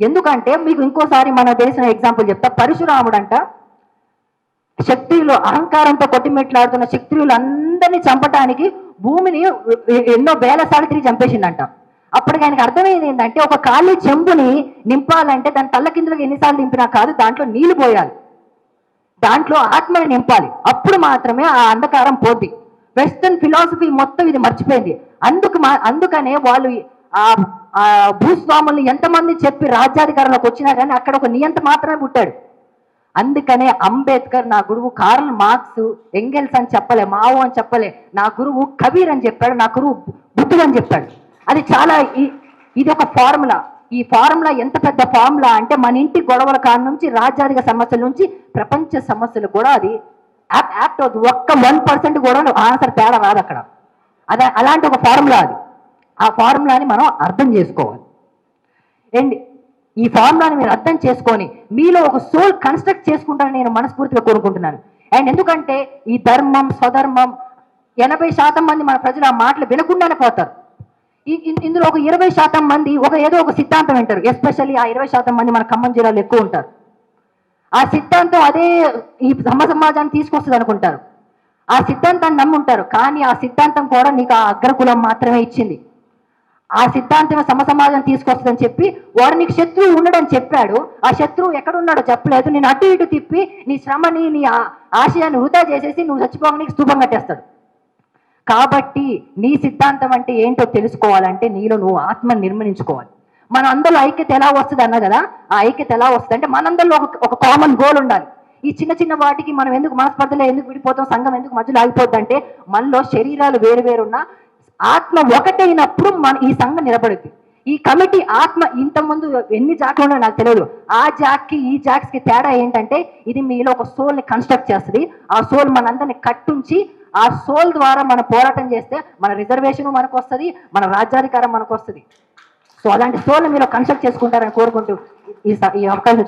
ఎందుకంటే మీకు ఇంకోసారి మన తెలిసిన ఎగ్జాంపుల్ చెప్తా. పరశురాముడు అంట శక్తులు అహంకారంతో కొట్టిమెట్లాడుతున్న శక్తులు అందరినీ చంపటానికి భూమిని ఎన్నో వేల సార్లు తిరిగి చంపేసిందంట. అప్పటికి ఆయనకు అర్థమైంది ఏంటంటే ఒక ఖాళీ చెంబుని నింపాలంటే దాని తల్ల కిందలకు ఎన్నిసార్లు నింపినా కాదు దాంట్లో నీళ్ళు పోయాలి. దాంట్లో ఆత్మని నింపాలి. అప్పుడు మాత్రమే ఆ అంధకారం పోద్ది. వెస్టర్న్ ఫిలాసఫీ మొత్తం ఇది మర్చిపోయింది. అందుకు మా అందుకనే వాళ్ళు ఆ భూస్వాముల్ని ఎంతమంది చెప్పి రాజ్యాధికారంలోకి వచ్చినా కానీ అక్కడ ఒక నియంత మాత్రమే పుట్టాడు. అందుకనే అంబేద్కర్ నా గురువు కార్ల్ మార్క్స్ ఎంగెల్స్ అని చెప్పలే మావో అని చెప్పలే నా గురువు కబీర్ అని చెప్పాడు నా గురువు బుద్ధుడు అని చెప్పాడు. అది చాలా ఈ- ఇది ఒక ఫార్ములా. ఈ ఫార్ములా ఎంత పెద్ద ఫార్ములా అంటే మన ఇంటి గొడవల కాడ నుంచి రాజ్యాధిక సమస్యల నుంచి ప్రపంచ సమస్యలు కూడా అది యాప్ యాప్ట్ అవుతుంది. ఒక్క వన్ పర్సెంట్ కూడా ఆన్సర్ తేడా రాదు అక్కడ. అదే అలాంటి ఒక ఫార్ములా అది. ఆ ఫార్ములాని మనం అర్థం చేసుకోవాలి. అండ్ ఈ ఫార్ములాని మీరు అర్థం చేసుకొని మీలో ఒక సోల్ కన్స్ట్రక్ట్ చేసుకుంటారని నేను మనస్ఫూర్తిగా కోరుకుంటున్నాను. అండ్ ఎందుకంటే ఈ ధర్మం స్వధర్మం ఎనభై శాతం మంది మన ప్రజలు ఆ మాటలు వినకుండానే పోతారు. ఇందులో ఒక ఇరవై శాతం మంది ఒక ఏదో ఒక సిద్ధాంతం వింటారు. ఎస్పెషల్లీ ఆ ఇరవై శాతం మంది మన ఖమ్మం జిల్లాలో ఎక్కువ ఉంటారు. ఆ సిద్ధాంతం అదే ఈ సమ సమాజాన్ని తీసుకొస్తుంది అనుకుంటారు. ఆ సిద్ధాంతాన్ని నమ్ముంటారు. కానీ ఆ సిద్ధాంతం కూడా నీకు ఆ అగ్రకులం మాత్రమే ఇచ్చింది. ఆ సిద్ధాంతం సమ సమాజం తీసుకొస్తుందని చెప్పి వాడు నీకు శత్రువు ఉండడని చెప్పాడు. ఆ శత్రువు ఎక్కడున్నాడో చెప్పలేదు. నేను అటు ఇటు తిప్పి నీ శ్రమని నీ ఆ- ఆశయాన్ని వృధా చేసేసి నువ్వు చచ్చిపోవడానికి నీకు స్తూపం కట్టేస్తాడు. కాబట్టి నీ సిద్ధాంతం అంటే ఏంటో తెలుసుకోవాలంటే నీలో నువ్వు ఆత్మ నిర్మించుకోవాలి మన అందరిలో ఐక్యత ఎలా వస్తుంది అన్న కదా ఆ ఐక్యత ఎలా వస్తుంది అంటే మనందరిలో ఒక ఒక కామన్ గోల్ ఉండాలి. ఈ చిన్న చిన్న వాటికి మనం ఎందుకు మనస్పర్ధలో ఎందుకు విడిపోతాం సంఘం ఎందుకు మధ్యలో ఆగిపోద్ది అంటే మనలో శరీరాలు వేరు వేరున్నా ఆత్మ ఒకటైనప్పుడు మన ఈ సంఘం నిలబడుద్ది. ఈ కమిటీ ఆత్మ ఇంతకుముందు ఎన్ని జాక్లు ఉన్నాయో నాకు తెలియదు. ఆ జాక్కి ఈ జాక్స్కి తేడా ఏంటంటే ఇది మీలో ఒక సోల్ని కన్స్ట్రక్ట్ చేస్తుంది. ఆ సోల్ మనందరిని కట్టుంచి ఆ సోల్ ద్వారా మనం పోరాటం చేస్తే మన రిజర్వేషన్ మనకు వస్తుంది మన రాజ్యాధికారం మనకు వస్తుంది. సో అలాంటి సోల్ మీరు కన్స్ట్రక్ట్ చేసుకుంటారని కోరుకుంటూ ఈ అవకాశం